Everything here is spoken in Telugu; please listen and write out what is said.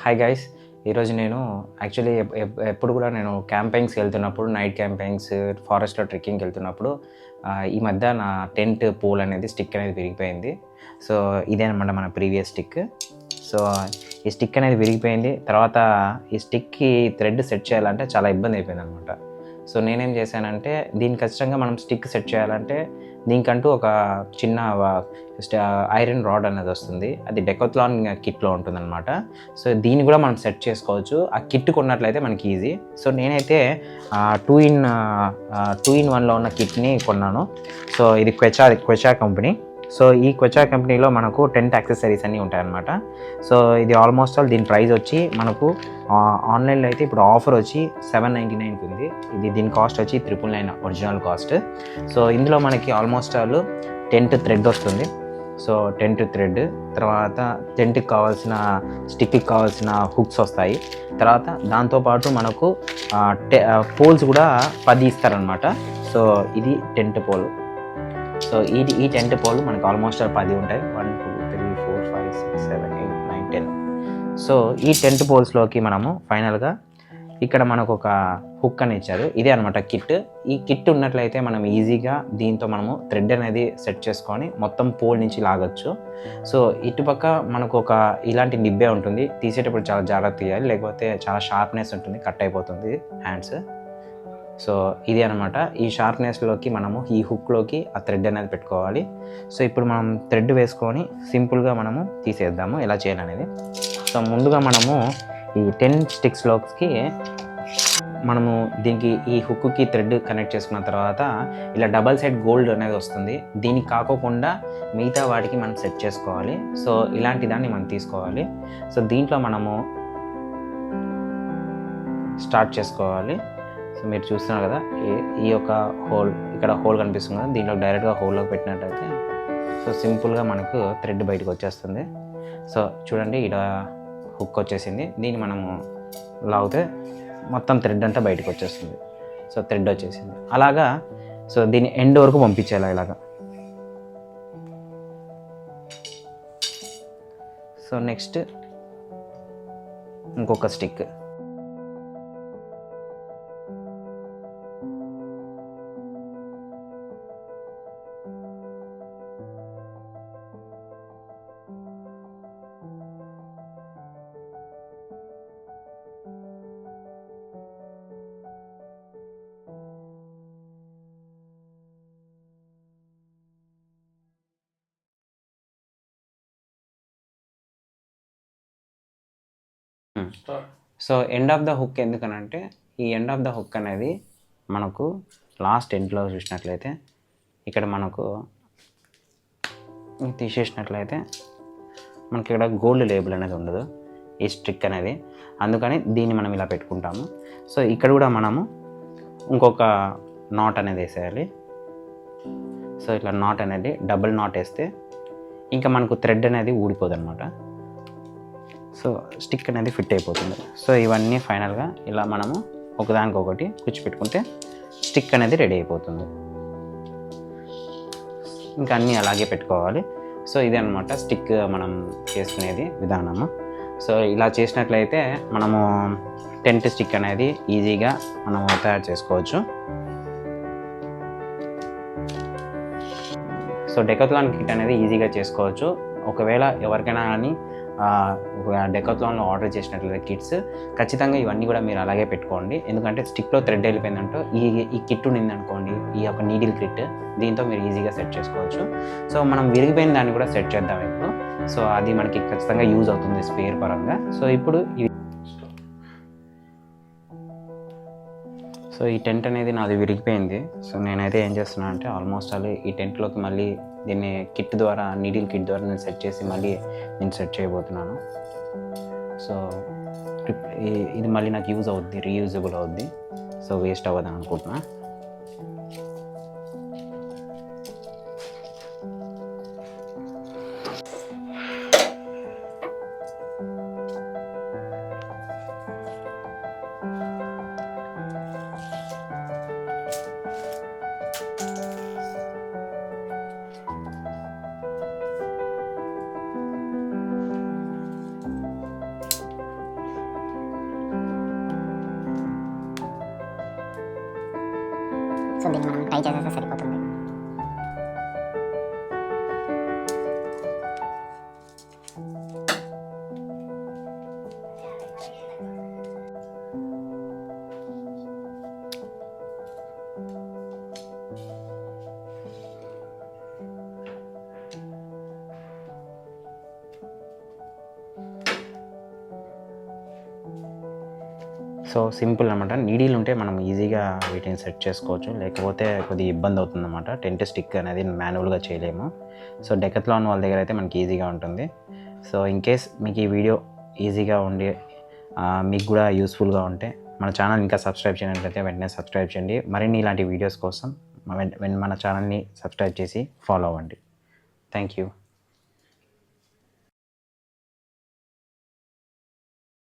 హాయ్ గైస్ ఈరోజు నేను యాక్చువల్లీ ఎప్పుడు కూడా నేను క్యాంపింగ్స్కి వెళ్తున్నప్పుడు నైట్ క్యాంపింగ్స్ ఫారెస్ట్లో ట్రెక్కింగ్కి వెళ్తున్నప్పుడు ఈ మధ్య నా టెంట్ పోల్ అనేది స్టిక్ అనేది విరిగిపోయింది. సో ఇదే అనమాట మన ప్రీవియస్ స్టిక్ సో ఈ స్టిక్ అనేది విరిగిపోయింది. తర్వాత ఈ స్టిక్కి థ్రెడ్ సెట్ చేయాలంటే చాలా ఇబ్బంది అయిపోయింది అనమాట సో నేనేం చేశానంటే దీనికి ఖచ్చితంగా మనం స్టిక్ సెట్ చేయాలంటే దీనికంటూ ఒక చిన్న ఐరన్ రాడ్ అనేది వస్తుంది. అది డెకోత్లాన్ కిట్లో ఉంటుందన్నమాట. సో దీన్ని కూడా మనం సెట్ చేసుకోవచ్చు. ఆ కిట్ కొన్నట్లయితే మనకి ఈజీ. సో నేనైతే టూ ఇన్ టూ ఇన్ వన్లో ఉన్న కిట్ని కొన్నాను. సో ఇది క్వెచా క్వెచా కంపెనీ. సో ఈ క్వచా కంపెనీలో మనకు టెంట్ యాక్సెసరీస్ అన్నీ ఉంటాయన్నమాట. సో ఇది ఆల్మోస్ట్ ఆల్ దీని ప్రైస్ వచ్చి మనకు ఆన్లైన్లో అయితే ఇప్పుడు ఆఫర్ వచ్చి సెవెన్ నైంటీ నైన్కి ఉంది. ఇది దీని కాస్ట్ వచ్చి triple nine original cost. So ఇందులో మనకి ఆల్మోస్ట్ ఆల్ టెంట్ థ్రెడ్ వస్తుంది. So tent thread. తర్వాత టెంట్కి కావాల్సిన స్టిక్కి కావాల్సిన హుక్స్ వస్తాయి. తర్వాత దాంతోపాటు మనకు పోల్స్ కూడా పది ఇస్తారనమాట సో ఇది టెంట్ పోల్. సో ఈ ఈ టెంట్ పోల్ మనకు ఆల్మోస్ట్ పది ఉంటాయి. వన్ సో ఈ టెంట్ పోల్స్లోకి మనము ఫైనల్గా ఇక్కడ మనకు ఒక హుక్ అని ఇచ్చారు. ఇదే అనమాట కిట్. ఈ కిట్ ఉన్నట్లయితే మనం ఈజీగా దీంతో మనము థ్రెడ్ అనేది సెట్ చేసుకొని మొత్తం పోల్ నుంచి లాగొచ్చు. సో ఇటుపక్క మనకు ఒక ఇలాంటి నిబ్బే ఉంటుంది. తీసేటప్పుడు చాలా జాగ్రత్త తీయాలి. లేకపోతే చాలా షార్ప్నెస్ ఉంటుంది. కట్ అయిపోతుంది హ్యాండ్స్. సో ఇది అనమాట ఈ షార్ప్నెస్లోకి మనము ఈ హుక్లోకి ఆ థ్రెడ్ అనేది పెట్టుకోవాలి. సో ఇప్పుడు మనం థ్రెడ్ వేసుకొని సింపుల్గా మనము తీసేద్దాము. ఎలా చేయాలనేది. సో ముందుగా మనము ఈ టెన్ స్టిక్స్లోకి మనము దీనికి ఈ హుక్కి థ్రెడ్ కనెక్ట్ చేసుకున్న తర్వాత ఇలా డబల్ సైడ్ గోల్డ్ అనేది వస్తుంది. దీనికి కాకోకుండా మిగతా వాటికి మనం సెట్ చేసుకోవాలి. సో ఇలాంటి దాన్ని మనం తీసుకోవాలి. సో దీంట్లో మనము స్టార్ట్ చేసుకోవాలి. సో మీరు చూస్తున్నారు కదా ఈ ఈ యొక్క హోల్ ఇక్కడ హోల్ కనిపిస్తుంది కదా దీంట్లో డైరెక్ట్గా హోల్లోకి పెట్టినట్టయితే. సో సింపుల్గా మనకు థ్రెడ్ బయటకు వచ్చేస్తుంది. సో చూడండి ఇలా హుక్ వచ్చేసింది దీన్ని మనము లాగితే మొత్తం థ్రెడ్ అంతా బయటకు వచ్చేస్తుంది. సో థ్రెడ్ వచ్చేసింది. అలాగా సో దీన్ని ఎండ్ వరకు పంపించేలా ఇలాగా. సో నెక్స్ట్ ఇంకొక stick so end of the hook ఎందుకనంటే ఈ ఎండ్ ఆఫ్ ద హుక్ అనేది మనకు లాస్ట్ ఎండ్లో చూసినట్లయితే ఇక్కడ మనకు తీసేసినట్లయితే మనకి ఇక్కడ గోల్డ్ లేబుల్ అనేది ఉండదు ఈ స్ట్రిక్ అనేది. అందుకని దీన్ని మనం ఇలా పెట్టుకుంటాము. సో ఇక్కడ కూడా మనము ఇంకొక నాట్ అనేది వేసేయాలి. సో ఇట్లా నాట్ అనేది డబుల్ నాట్ వేస్తే ఇంకా మనకు థ్రెడ్ అనేది ఊడిపోదు అనమాట సో స్టిక్ అనేది ఫిట్ అయిపోతుంది. సో ఇవన్నీ ఫైనల్గా ఇలా మనము ఒకదానికొకటి కూర్చిపెట్టుకుంటే స్టిక్ అనేది రెడీ అయిపోతుంది. ఇంకా అన్నీ అలాగే పెట్టుకోవాలి. సో ఇదే అనమాట స్టిక్ మనం చేసుకునేది విధానము. సో ఇలా చేసినట్లయితే మనము టెంట్ స్టిక్ అనేది ఈజీగా మనము తయారు చేసుకోవచ్చు. సో డెకత్లాన్ కిట్ అనేది ఈజీగా చేసుకోవచ్చు. ఒకవేళ ఎవరికైనా కానీ డెకత్లాన్లో ఆర్డర్ చేసినట్లయితే కిట్స్ ఖచ్చితంగా ఇవన్నీ కూడా మీరు అలాగే పెట్టుకోండి. ఎందుకంటే స్టిక్లో థ్రెడ్ వెళ్ళిపోయిందంటూ ఈ ఈ కిట్ ఉంది అనుకోండి ఈ యొక్క నీడిల్ కిట్ దీంతో మీరు ఈజీగా సెట్ చేసుకోవచ్చు. సో మనం విరిగిపోయిన దాన్ని కూడా సెట్ చేద్దాం ఇప్పుడు. సో అది మనకి ఖచ్చితంగా యూజ్ అవుతుంది స్పేర్ పరంగా. సో ఇప్పుడు ఇవి సో ఈ టెంట్ అనేది నాది విరిగిపోయింది. సో నేనైతే ఏం చేస్తున్నా అంటే ఆల్మోస్ట్ ఆల్ ఈ టెంట్లోకి మళ్ళీ దీన్ని కిట్ ద్వారా నీడిల్ కిట్ ద్వారా నేను సెట్ చేసి మళ్ళీ నేను సెట్ చేయబోతున్నాను. సో ఇది మళ్ళీ నాకు యూజ్ అవుద్ది రీయూజబుల్ అవుద్ది. సో వేస్ట్ అవ్వదు అనుకుంటున్నా సో దీన్ని మనం టై చేసేస్తే సరిపోతుంది సో సింపుల్ అనమాట నీడీలు ఉంటే మనం ఈజీగా వీటిని సెట్ చేసుకోవచ్చు. లేకపోతే కొద్దిగా ఇబ్బంది అవుతుంది అనమాట టెంట్ స్టిక్ అనేది మాన్యువల్గా చేయలేము. సో డెకత్లాన్ వాళ్ళ దగ్గర అయితే మనకి ఈజీగా ఉంటుంది. సో ఇన్ కేస్ మీకు ఈ వీడియో ఈజీగా ఉండి మీకు కూడా యూస్ఫుల్గా ఉంటే మన ఛానల్ ఇంకా సబ్స్క్రైబ్ చేయనట్లయితే వెంటనే సబ్స్క్రైబ్ చేయండి. మరిన్ని ఇలాంటి వీడియోస్ కోసం మన ఛానల్ని సబ్స్క్రైబ్ చేసి ఫాలో అవ్వండి. Thank you